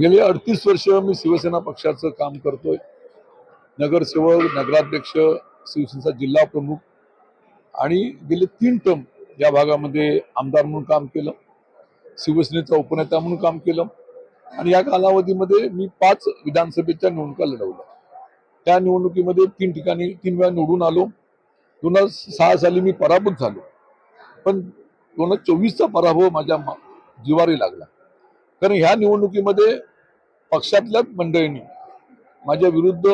गेली अडतीस वर्ष मी शिवसेना पक्षाचं काम करतोय. नगरसेवक नगराध्यक्ष शिवसेनेचा जिल्हा प्रमुख आणि गेले तीन टर्म या भागामध्ये आमदार म्हणून काम केलं शिवसेनेचा उपनेता म्हणून काम केलं आणि या कालावधीमध्ये मी पाच विधानसभेच्या निवडणुका लढवल्या. त्या निवडणुकीमध्ये तीन ठिकाणी तीन वेळा निवडून आलो. दोन हजार सहा साली मी पराभूत झालो. पण दोन हजार चोवीसचा पराभव माझ्या मा- जिवारी लागला. कारण ह्या निवडणुकीमध्ये पक्षातल्या मंडळींनी माझ्या विरुद्ध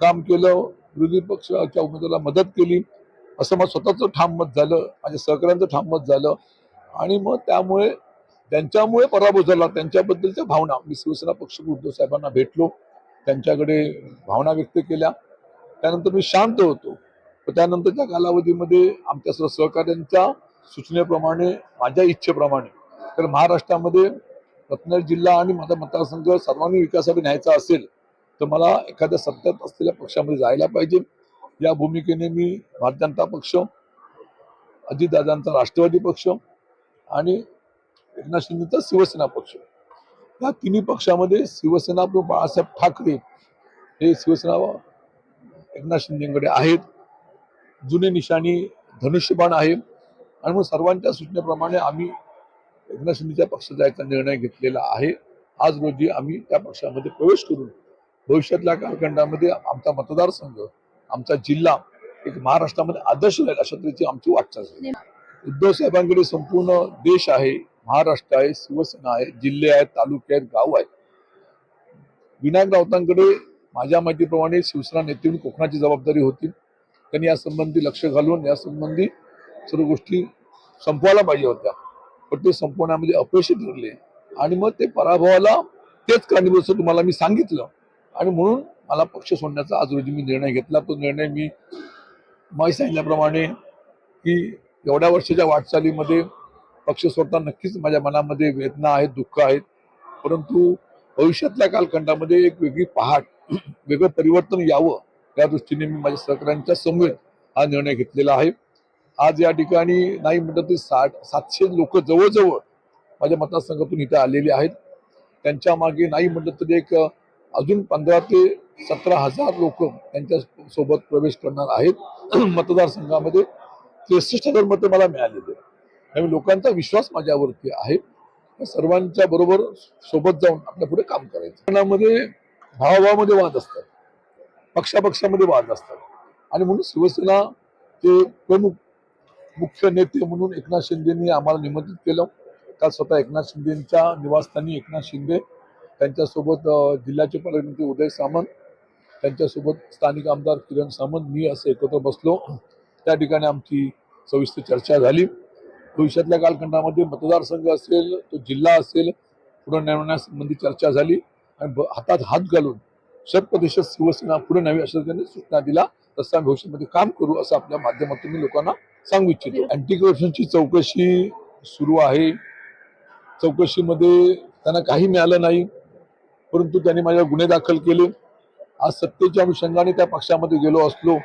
काम केलं विरोधी पक्षाच्या उमेदवाराला मदत केली. असं मग स्वतःचं ठाम मत झालं माझ्या सहकाऱ्यांचं ठाम मत झालं. आणि मग त्यामुळे त्यांच्यामुळे पराभव झाला. त्यांच्याबद्दलच्या भावना मी शिवसेना पक्ष उद्धव साहेबांना भेटलो. त्यांच्याकडे भावना व्यक्त केल्या. त्यानंतर मी शांत होतो. त्यानंतरच्या कालावधीमध्ये आमच्या सहकाऱ्यांच्या सूचनेप्रमाणे माझ्या इच्छेप्रमाणे तर महाराष्ट्रामध्ये रत्नागिरी जिल्हा आणि माझा मतदारसंघ सर्वांनी विकासाकडे न्यायचा असेल तर मला एखाद्या सत्तेत असलेल्या पक्षामध्ये जायला पाहिजे. या भूमिकेने मी भारतीय जनता पक्ष अजितदादांचा राष्ट्रवादी पक्ष आणि एकनाथ शिंदेचा शिवसेना पक्ष. या तिन्ही पक्षामध्ये शिवसेना प्रमुख बाळासाहेब ठाकरे हे शिवसेना एकनाथ शिंदेकडे आहेत. जुने निशाणी धनुष्यबाण आहे. आणि मग सर्वांच्या सूचनेप्रमाणे आम्ही एकनाथ शिंदेच्या पक्षात जायचा निर्णय घेतलेला आहे. आज रोजी आम्ही त्या पक्षामध्ये प्रवेश करून भविष्यातल्या कालखंडामध्ये आमचा मतदारसंघ आमचा जिल्हा एक महाराष्ट्रामध्ये आदर्श राहील अशा तऱ्हेची आमची वाटचाल आहे उद्धव साहेबांकडे संपूर्ण देश आहे महाराष्ट्र आहे शिवसेना आहे जिल्हे आहेत तालुके आहेत गाव आहेत. विनायक राऊतांकडे माझ्या माहितीप्रमाणे शिवसेना नेते म्हणून कोकणाची जबाबदारी होती. त्यांनी या संबंधी लक्ष घालून या संबंधी सर्व गोष्टी संपवायला पाहिजे होत्या. पण ते संपवण्यामध्ये अपयशी ठरले. आणि मग ते पराभवाला तेच कारणीभूत तुम्हाला मी सांगितलं. आणि म्हणून मला पक्ष सोडण्याचा आज रोजी मी निर्णय घेतला. तो निर्णय मी माहिती सांगितल्याप्रमाणे की एवढ्या वर्षाच्या वाटचालीमध्ये पक्ष सोडताना नक्कीच माझ्या मनामध्ये वेदना आहेत दुःख आहेत. परंतु भविष्यातल्या कालखंडामध्ये एक वेगळी पहाट वेगळं परिवर्तन यावं या दृष्टीने मी माझ्या सहकाऱ्यांच्या समवेत हा निर्णय घेतलेला आहे. आज या ठिकाणी नाही म्हटलं तरी साठ सातशे लोक जवळजवळ माझ्या मतदारसंघातून इथे आलेले आहेत. त्यांच्या मागे नाही म्हटलं तरी एक अजून पंधरा ते सतरा हजार लोक त्यांच्यासोबत प्रवेश करणार आहेत मतदारसंघामध्ये. त्रेसष्ट हजार मतं मला मिळालेली आहेत. त्यामुळे लोकांचा विश्वास माझ्यावरती आहे. सर्वांच्या बरोबर सोबत जाऊन आपल्या पुढे काम करायचं. मध्ये भावाभावामध्ये वाद असतात. पक्षापक्षामध्ये वाद असतात. आणि म्हणून शिवसेना ते प्रमुख मुख्य नेते म्हणून एकनाथ शिंदेनी आम्हाला निमंत्रित केलं. काल स्वतः एकनाथ शिंदेच्या निवासस्थानी एकनाथ शिंदे त्यांच्यासोबत जिल्ह्याचे पालकमंत्री उदय सामंत त्यांच्यासोबत स्थानिक आमदार किरण सामंत मी असं एकत्र बसलो. त्या ठिकाणी आमची सविस्तर चर्चा झाली. भविष्यातल्या कालखंडामध्ये मतदारसंघ असेल तो जिल्हा असेल पुढे नेमण्यासंबंधी चर्चा झाली. आणि ब- हातात हात घालून शतप्रतिशत शिवसेना पुढे न्यावी अशा त्यांनी सूचना दिला तसं आम्ही भविष्यामध्ये काम करू असं आपल्या माध्यमातून मी लोकांना सांगू इच्छितो. अँटी करप्शनची चौकशी सुरू आहे. चौकशीमध्ये त्यांना काही मिळालं नाही परंतु त्यांनी माझ्या गुन्हे दाखल केले. आज सत्तेच्या अनुषंगाने त्या पक्षामध्ये गेलो असलो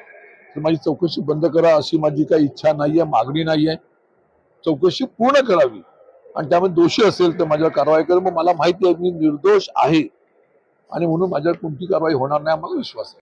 तर माझी चौकशी बंद करा अशी माझी काही इच्छा नाही आहे मागणी नाही आहे चौकशी पूर्ण करावी. आणि त्यामध्ये दोषी असेल तर माझ्यावर कारवाई कर. मग मला माहिती आहे मी निर्दोष आहे. आणि म्हणून माझ्यावर कोणती कारवाई होणार नाही मला विश्वास आहे.